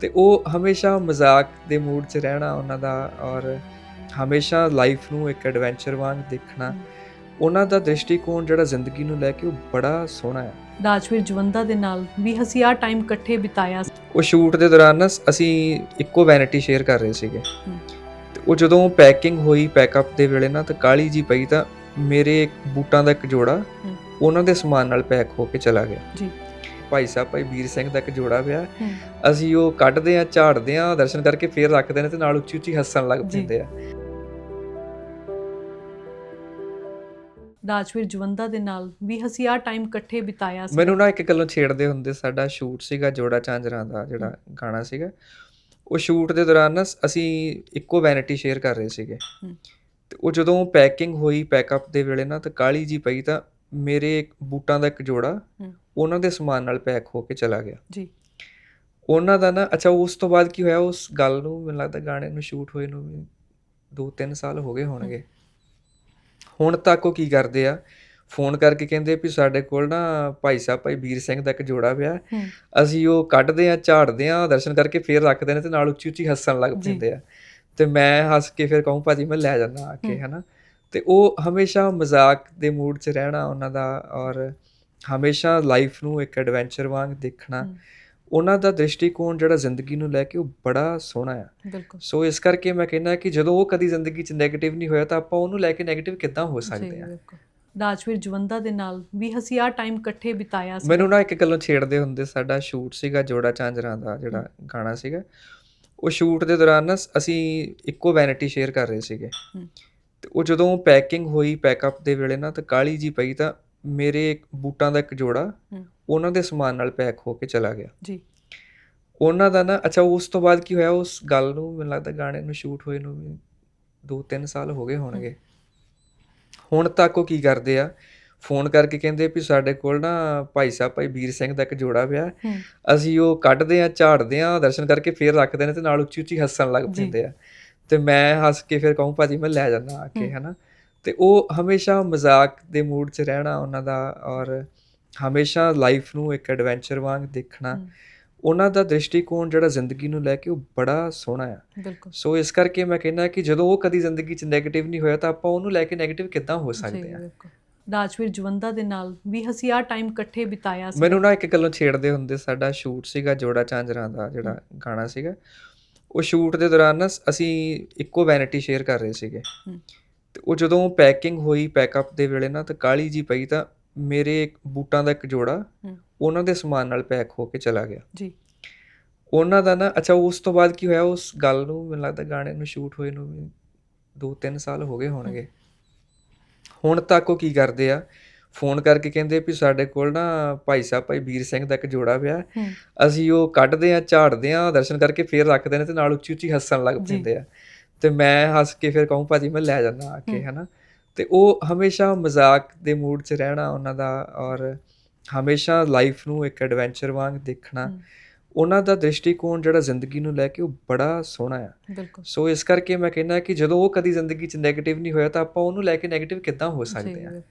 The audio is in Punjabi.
ਤੇ ਉਹ ਹਮੇਸ਼ਾ ਮਜ਼ਾਕ ਦੇ ਮੂਡ 'ਚ ਰਹਿਣਾ ਉਹਨਾਂ ਦਾ ਔਰ ਹਮੇਸ਼ਾ ਲਾਈਫ ਨੂੰ ਇੱਕ ਐਡਵੈਂਚਰ ਵਾਂਗ ਦੇਖਣਾ ਉਹਨਾਂ ਦਾ ਦ੍ਰਿਸ਼ਟੀਕੋਣ ਜਿਹੜਾ ਜ਼ਿੰਦਗੀ ਨੂੰ ਲੈ ਕੇ ਉਹ ਬੜਾ ਸੋਹਣਾ ਹੈ ਰਾਜਵੀਰ ਜਵੰਦਾ ਦੇ ਨਾਲ ਵੀ ਅਸੀਂ ਆਹ ਟਾਈਮ ਇਕੱਠੇ ਬਿਤਾਇਆ ਉਹ ਸ਼ੂਟ ਦੇ ਦੌਰਾਨ ਨਾ ਅਸੀਂ ਇੱਕੋ ਵੈਨਿਟੀ ਸ਼ੇਅਰ ਕਰ ਰਹੇ ਸੀਗੇ। ਤੇ ਉਹ ਜਦੋਂ ਪੈਕਿੰਗ ਹੋਈ ਪੈਕਅਪ ਦੇ ਵੇਲੇ ਨਾ ਤਾਂ ਕਾਲੀ ਜੀ ਪਈ ਤਾਂ ਮੇਰੇ ਇੱਕ ਬੂਟਾਂ ਦਾ ਇੱਕ ਜੋੜਾ। ਉਹਨਾਂ ਦੇ ਸਮਾਨ ਨਾਲ ਪੈਕ ਹੋ ਕੇ ਚਲਾ ਗਿਆ ਜੀ। ਭਾਈ ਸਾਹਿਬ ਭਾਈ ਵੀਰ ਸਿੰਘ ਦਾ ਇੱਕ ਜੋੜਾ ਪਿਆ। ਅਸੀਂ ਉਹ ਕੱਢਦੇ ਆ ਝਾੜਦੇ ਆ ਦਰਸ਼ਨ ਕਰਕੇ ਫੇਰ ਰੱਖਦੇ ਨੇ ਤੇ ਨਾਲ ਉੱਚੀ ਉੱਚੀ ਹੱਸਣ ਲੱਗ। ਪੈਂਦੇ ਆ ਰਾਜਵੀਰ ਜਵੰਦਾ ਦੇ ਨਾਲ ਵੀ ਅਸੀਂ ਆਹ ਟਾਈਮ ਇਕੱਠੇ ਬਿਤਾਇਆ ਸੀ ਮੈਨੂੰ ਨਾ ਇੱਕ ਗੱਲੋਂ ਛੇੜਦੇ ਹੁੰਦੇ ਸਾਡਾ ਸ਼ੂਟ ਸੀਗਾ ਜੋੜਾ ਝਾਂਜਰਾਂ ਦਾ ਜਿਹੜਾ ਗਾਣਾ ਸੀਗਾ ਉਹ ਸ਼ੂਟ ਦੇ ਦੌਰਾਨ ਨਾ ਅਸੀਂ ਇੱਕੋ ਵੈਨਿਟੀ ਸ਼ੇਅਰ ਕਰ ਰਹੇ ਸੀਗੇ। ਤੇ ਉਹ ਜਦੋਂ ਪੈਕਿੰਗ ਹੋਈ ਪੈਕਅਪ ਦੇ ਵੇਲੇ ਨਾ ਤਾਂ ਕਾਲੀ ਜੀ ਪਈ ਤਾਂ ਮੇਰੇ ਇੱਕ ਬੂਟਾਂ ਦਾ ਇੱਕ ਜੋੜਾ। ਉਹਨਾਂ ਦੇ ਸਮਾਨ ਨਾਲ ਪੈਕ ਹੋ ਕੇ ਚਲਾ ਗਿਆ। ਜੀ। ਉਹਨਾਂ ਦਾ ਨਾ ਅੱਛਾ ਉਸ ਤੋਂ ਬਾਅਦ ਕੀ ਹੋਇਆ? ਉਸ ਗੱਲ ਨੂੰ ਮੈਨੂੰ ਲੱਗਦਾ ਗਾਣੇ ਨੂੰ ਸ਼ੂਟ ਹੋਏ ਨੂੰ ਵੀ 2-3 ਸਾਲ ਹੋ ਗਏ ਹੋਣਗੇ। ਹੁਣ ਤੱਕ ਉਹ ਕੀ ਕਰਦੇ ਆ? ਫੋਨ ਕਰਕੇ ਕਹਿੰਦੇ ਵੀ ਸਾਡੇ ਕੋਲ ਨਾ ਭਾਈ ਸਾਹਿਬ ਭਾਈ ਵੀਰ ਸਿੰਘ ਦਾ ਇੱਕ ਜੋੜਾ ਪਿਆ। ਅਸੀਂ ਉਹ ਕੱਢਦੇ ਆ ਝਾੜਦੇ ਆ ਦਰਸ਼ਨ ਕਰਕੇ ਫੇਰ ਰੱਖਦੇ ਨੇ ਤੇ ਨਾਲ ਉੱਚੀ ਉੱਚੀ ਹੱਸਣ ਲੱਗ। ਪੈਂਦੇ ਆ। ਤੇ ਮੈਂ ਹੱਸ ਕੇ ਫਿਰ ਕਹੂੰ ਭਾਜੀ ਮੈਂ ਲੈ ਜਾਂਦਾ ਆ ਕੇ। ਹਨਾ? ਤੇ ਉਹ ਹਮੇਸ਼ਾ ਮਜ਼ਾਕ ਦੇ ਮੂਡ 'ਚ ਰਹਿਣਾ ਉਹਨਾਂ ਦਾ ਔਰ ਹਮੇਸ਼ਾ ਲਾਈਫ ਨੂੰ ਇੱਕ ਐਡਵੈਂਚਰ ਵਾਂਗ ਦੇਖਣਾ। ਉਹਨਾਂ ਦਾ ਦ੍ਰਿਸ਼ਟੀਕੋਣ ਜਿਹੜਾ ਜ਼ਿੰਦਗੀ ਨੂੰ ਲੈ ਕੇ ਉਹ ਬੜਾ ਸੋਹਣਾ ਬਿਲਕੁਲ। ਸੋ ਇਸ ਕਰਕੇ ਮੈਂ ਕਹਿੰਦਾ ਕਿ ਜਦੋਂ ਉਹ ਕਦੀ ਜ਼ਿੰਦਗੀ 'ਚ 네ਗੇਟਿਵ ਨਹੀਂ ਹੋਇਆ ਤਾਂ ਆਪਾਂ ਉਹਨੂੰ ਲੈ ਕੇ 네ਗੇਟਿਵ ਕਿੱਦਾਂ ਹੋ ਸਕਦੇ ਆ। ਰਾਜਵੀਰ ਜਵੰਦਾ ਦੇ ਨਾਲ ਵੀ ਅਸੀਂ ਆਹ ਟਾਈਮ ਇਕੱਠੇ ਬਿਤਾਇਆ ਸੀ। ਮੈਨੂੰ ਨਾ ਇੱਕ ਗੱਲੋਂ ਛੇੜਦੇ ਹੁੰਦੇ ਸਾਡਾ ਸ਼ੂਟ ਸੀਗਾ ਜੋੜਾ ਝਾਂਜਰਾਂ ਦਾ ਜਿਹੜਾ ਗਾਣਾ ਸੀਗਾ। ਉਹ ਸ਼ੂਟ ਦੇ ਦੌਰਾਨ ਨਾ ਅਸੀਂ ਇੱਕੋ ਵੈਨਿਟੀ ਸ਼ੇਅਰ ਕਰ ਰਹੇ ਸੀਗੇ। ਤੇ ਉਹ ਜਦੋਂ ਪੈਕਿੰਗ ਹੋਈ ਪੈਕਅਪ ਦੇ ਵੇਲੇ ਨਾ ਤਾਂ ਕਾਲੀ ਜੀ ਪਈ ਤਾਂ ਮੇਰੇ ਇੱਕ ਬੂਟਾਂ ਦਾ ਇੱਕ ਜੋੜਾ। ਉਹਨਾਂ ਦੇ ਸਮਾਨ ਨਾਲ ਪੈਕ ਹੋ ਕੇ ਚਲਾ ਗਿਆ ਜੀ ਉਹਨਾਂ ਦਾ ਨਾ ਅੱਛਾ ਉਸ ਤੋਂ ਬਾਅਦ ਕੀ ਹੋਇਆ ਉਸ ਗੱਲ ਨੂੰ ਮੈਨੂੰ ਲੱਗਦਾ ਗਾਣੇ ਨੂੰ ਸ਼ੂਟ ਹੋਏ ਨੂੰ ਵੀ 2-3 ਸਾਲ ਹੋ ਗਏ ਹੋਣਗੇ ਹੁਣ ਤੱਕ ਉਹ ਕੀ ਕਰਦੇ ਆ ਫੋਨ ਕਰਕੇ ਕਹਿੰਦੇ ਵੀ ਸਾਡੇ ਕੋਲ ਨਾ ਭਾਈ ਸਾਹਿਬ ਭਾਈ ਵੀਰ ਸਿੰਘ ਦਾ ਇੱਕ ਜੋੜਾ ਪਿਆ। ਅਸੀਂ ਉਹ ਕੱਢਦੇ ਆ ਝਾੜਦੇ ਆ ਦਰਸ਼ਨ ਕਰਕੇ ਫੇਰ ਰੱਖਦੇ ਨੇ ਤੇ ਨਾਲ ਉੱਚੀ ਉੱਚੀ ਹੱਸਣ ਲੱਗ। ਪੈਂਦੇ ਆ ਤੇ ਮੈਂ ਹੱਸ ਕੇ ਫਿਰ ਕਹੂੰ ਭਾਜੀ ਮੈਂ ਲੈ ਜਾਂਦਾ ਆ ਕੇ। ਹਨਾ ਤੇ ਉਹ ਹਮੇਸ਼ਾ ਮਜ਼ਾਕ ਦੇ ਮੂਡ 'ਚ ਰਹਿਣਾ ਉਹਨਾਂ ਦਾ ਔਰ ਹਮੇਸ਼ਾ ਲਾਈਫ ਨੂੰ ਇੱਕ ਐਡਵੈਂਚਰ ਵਾਂਗ ਦੇਖਣਾ। ਉਹਨਾਂ ਦਾ ਦ੍ਰਿਸ਼ਟੀਕੋਣ ਜਿਹੜਾ ਜ਼ਿੰਦਗੀ ਨੂੰ ਲੈ ਕੇ ਉਹ ਬੜਾ ਸੋਹਣਾ ਬਿਲਕੁਲ। ਸੋ ਇਸ ਕਰਕੇ ਮੈਂ ਕਹਿੰਦਾ ਕਿ ਜਦੋਂ ਉਹ ਕਦੀ ਜ਼ਿੰਦਗੀ 'ਚ 네ਗੇਟਿਵ ਨਹੀਂ ਹੋਇਆ ਤਾਂ ਆਪਾਂ ਉਹਨੂੰ ਲੈ ਕੇ 네ਗੇਟਿਵ ਕਿੱਦਾਂ ਹੋ ਸਕਦੇ ਆ? ਰਾਜਵੀਰ ਜਵੰਦਾ ਦੇ ਨਾਲ ਵੀ ਅਸੀਂ ਆਹ ਟਾਈਮ ਇਕੱਠੇ ਬਿਤਾਇਆ ਸੀ। ਮੈਨੂੰ ਨਾ ਇੱਕ ਗੱਲੋਂ ਛੇੜਦੇ ਹੁੰਦੇ ਸਾਡਾ ਸ਼ੂਟ ਸੀਗਾ ਜੋੜਾ ਝਾਂਜਰਾਂ ਦਾ ਜਿਹੜਾ ਗਾਣਾ ਸੀਗਾ। ਉਹ ਸ਼ੂਟ ਦੇ ਦੌਰਾਨ ਨਾ ਅਸੀਂ ਇੱਕੋ ਵੈਨਿਟੀ ਸ਼ੇਅਰ ਕਰ ਰਹੇ ਸੀਗੇ। ਹਮ। ਤੇ ਉਹ ਜਦੋਂ ਪੈਕਿੰਗ ਹੋਈ ਪੈਕਅਪ ਦੇ ਵੇਲੇ ਨਾ ਤਾਂ ਕਾਲੀ ਜੀ ਪਈ ਤਾਂ ਮੇਰੇ ਇੱਕ ਬੂਟਾਂ ਦਾ ਇੱਕ ਜੋੜਾ। ਉਹਨਾਂ ਦੇ ਸਮਾਨ ਨਾਲ ਪੈਕ ਹੋ ਕੇ ਚਲਾ ਗਿਆ ਜੀ ਉਹਨਾਂ ਦਾ ਨਾ ਅੱਛਾ ਉਸ ਤੋਂ ਬਾਅਦ ਕੀ ਹੋਇਆ ਉਸ ਗੱਲ ਨੂੰ ਮੈਨੂੰ ਲੱਗਦਾ ਗਾਣੇ ਨੂੰ ਸ਼ੂਟ ਹੋਏ ਨੂੰ ਵੀ 2-3 ਸਾਲ ਹੋ ਗਏ ਹੋਣਗੇ ਹੁਣ ਤੱਕ ਉਹ ਕੀ ਕਰਦੇ ਆ ਫੋਨ ਕਰਕੇ ਕਹਿੰਦੇ ਵੀ ਸਾਡੇ ਕੋਲ ਨਾ ਭਾਈ ਸਾਹਿਬ ਭਾਈ ਵੀਰ ਸਿੰਘ ਦਾ ਇੱਕ ਜੋੜਾ ਪਿਆ। ਅਸੀਂ ਉਹ ਕੱਢਦੇ ਆ ਝਾੜਦੇ ਆ ਦਰਸ਼ਨ ਕਰਕੇ ਫੇਰ ਰੱਖਦੇ ਨੇ ਤੇ ਨਾਲ ਉੱਚੀ ਉੱਚੀ ਹੱਸਣ ਲੱਗ। ਪੈਂਦੇ ਆ ਤੇ ਮੈਂ ਹੱਸ ਕੇ ਫਿਰ ਕਹੂੰ ਭਾਜੀ ਮੈਂ ਲੈ ਜਾਂਦਾ ਆ ਕੇ। ਹਨਾ? ਤੇ ਉਹ ਹਮੇਸ਼ਾ ਮਜ਼ਾਕ ਦੇ ਮੂਡ 'ਚ ਰਹਿਣਾ ਉਹਨਾਂ ਦਾ ਔਰ ਹਮੇਸ਼ਾ ਲਾਈਫ ਨੂੰ ਇੱਕ ਐਡਵੈਂਚਰ ਵਾਂਗ ਦੇਖਣਾ। ਉਹਨਾਂ ਦਾ ਦ੍ਰਿਸ਼ਟੀਕੋਣ ਜਿਹੜਾ ਜ਼ਿੰਦਗੀ ਨੂੰ ਲੈ ਕੇ ਉਹ ਬੜਾ ਸੋਹਣਾ ਬਿਲਕੁਲ। ਸੋ ਇਸ ਕਰਕੇ ਮੈਂ ਕਹਿੰਦਾ ਕਿ ਜਦੋਂ ਉਹ ਕਦੀ ਜ਼ਿੰਦਗੀ 'ਚ 네ਗੇਟਿਵ ਨਹੀਂ ਹੋਇਆ ਤਾਂ ਆਪਾਂ ਉਹਨੂੰ ਲੈ ਕੇ 네ਗੇਟਿਵ ਕਿੱਦਾਂ ਹੋ ਸਕਦੇ ਆ?